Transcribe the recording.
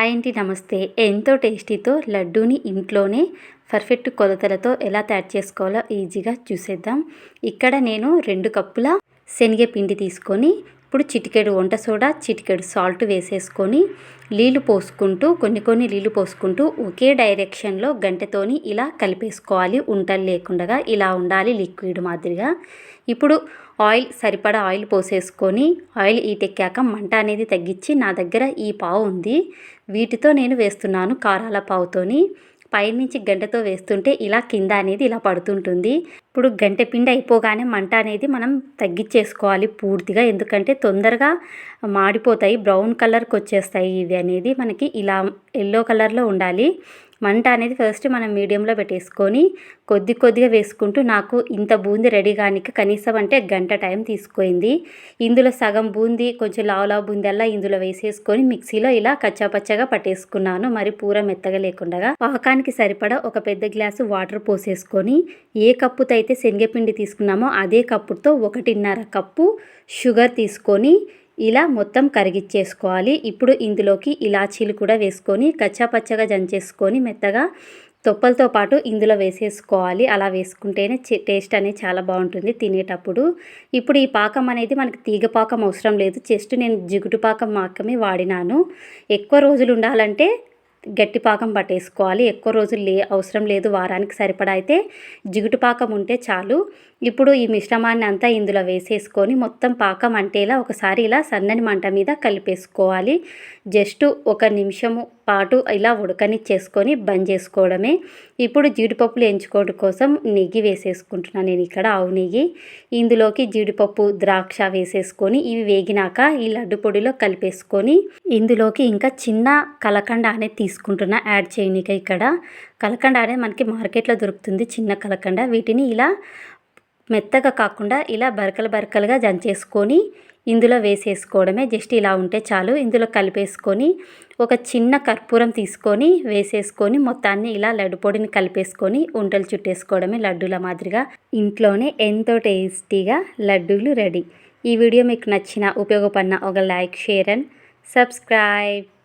Hi అండి నమస్తే. ఎంతో టేస్టీతో లడ్డూని ఇంట్లోనే పర్ఫెక్ట్ కొలతలతో ఎలా తయారు చేసుకోవాలో ఈజీగా చూసేద్దాం. ఇక్కడ నేను రెండు కప్పుల శనగపిండి తీసుకొని ఇప్పుడు చిటికెడు వంట సోడా చిటికెడు సాల్ట్ వేసేసుకొని నీళ్ళు పోసుకుంటూ కొన్ని కొన్ని నీళ్ళు పోసుకుంటూ ఒకే డైరెక్షన్లో గంటతోని ఇలా కలిపేసుకోవాలి. ఉంటలు లేకుండా ఇలా ఉండాలి లిక్విడ్ మాదిరిగా. ఇప్పుడు ఆయిల్ సరిపడా ఆయిల్ పోసేసుకొని ఆయిల్ ఈటెక్కాక మంట అనేది తగ్గించి నా దగ్గర ఈ పావు ఉంది. వీటితో నేను వేస్తున్నాను కారాల పావుతోని. పైనుంచి గంటతో వేస్తుంటే ఇలా కింద అనేది ఇలా పడుతుంటుంది. ఇప్పుడు గంటె పిండి అయిపోగానే మంట అనేది మనం తగ్గించేసుకోవాలి పూర్తిగా. ఎందుకంటే తొందరగా మాడిపోతాయి. బ్రౌన్ కలర్కి వచ్చేస్తాయి ఇవి అనేది మనకి ఇలా ఎల్లో కలర్లో ఉండాలి. మంట అనేది ఫస్ట్ మనం మీడియంలో పెట్టేసుకొని కొద్ది కొద్దిగా వేసుకుంటూ నాకు ఇంత బూందీ రెడీ కానీ కనీసం అంటే గంట టైం తీసుకుంది ఇందులో సగం బూందీ కొంచెం లావు లావు బూందీ అలా ఇందులో వేసేసుకొని మిక్సీలో ఇలా కచ్చాపచ్చగా పట్టేసుకున్నాను. మరి పూర మెత్తగా లేకుండా పాకానికి సరిపడా ఒక పెద్ద గ్లాసు వాటర్ పోసేసుకొని ఏ కప్పుతో అయితే శనగపిండి తీసుకున్నామో అదే కప్పుతో ఒకటిన్నర కప్పు షుగర్ తీసుకొని ఇలా మొత్తం కరిగిచ్చేసుకోవాలి. ఇప్పుడు ఇందులోకి ఇలాచీలు కూడా వేసుకొని కచ్చాపచ్చగా జంచేసుకొని మెత్తగా తొప్పలతో పాటు ఇందులో వేసేసుకోవాలి. అలా వేసుకుంటేనే టేస్ట్ అనేది చాలా బాగుంటుంది తినేటప్పుడు. ఇప్పుడు ఈ పాకం అనేది మనకి తీగ పాకం అవసరం లేదు. జస్ట్ నేను జిగుటు పాకం మాత్రమే వాడినాను. ఎక్కువ రోజులు ఉండాలంటే గట్టి పాకం పట్టేసుకోవాలి. ఎక్కువ రోజులు లే అవసరం లేదు వారానికి సరిపడా అయితే జిగుటు పాకం ఉంటే చాలు. ఇప్పుడు ఈ మిశ్రమాన్ని అంతా ఇందులో వేసేసుకొని మొత్తం పాకం అంటేలా ఒకసారి ఇలా సన్నని మంట మీద కలిపేసుకోవాలి. జస్ట్ ఒక నిమిషము పాటు ఇలా ఉడకనిచ్చేసుకొని బంద్ చేసుకోవడమే. ఇప్పుడు జీడిపప్పులు ఎంచుకోవడం కోసం నెయ్యి వేసేసుకుంటున్నాను నేను ఇక్కడ ఆవు నెయ్యి. ఇందులోకి జీడిపప్పు ద్రాక్ష వేసేసుకొని ఇవి వేగినాక ఈ లడ్డు పొడిలో కలిపేసుకొని ఇందులోకి ఇంకా చిన్న కలకండ అనేది తీసుకుంటున్నా యాడ్ చేయనిక ఇక్కడ. కలకండ అనేది మనకి మార్కెట్లో దొరుకుతుంది చిన్న కలకండ. వీటిని ఇలా మెత్తగా కాకుండా ఇలా బరకలు బరకలుగా జంచేసుకొని ఇందులో వేసేసుకోవడమే. జస్ట్ ఇలా ఉంటే చాలు. ఇందులో కలిపేసుకొని ఒక చిన్న కర్పూరం తీసుకొని వేసేసుకొని మొత్తాన్ని ఇలా లడ్డు పొడిని కలిపేసుకొని ఉంటలు చుట్టేసుకోవడమే లడ్డూల మాదిరిగా. ఇంట్లోనే ఎంతో టేస్టీగా లడ్డూలు రెడీ. ఈ వీడియో మీకు నచ్చిన ఉపయోగపడిన ఒక లైక్ షేర్ అండ్ సబ్స్క్రైబ్.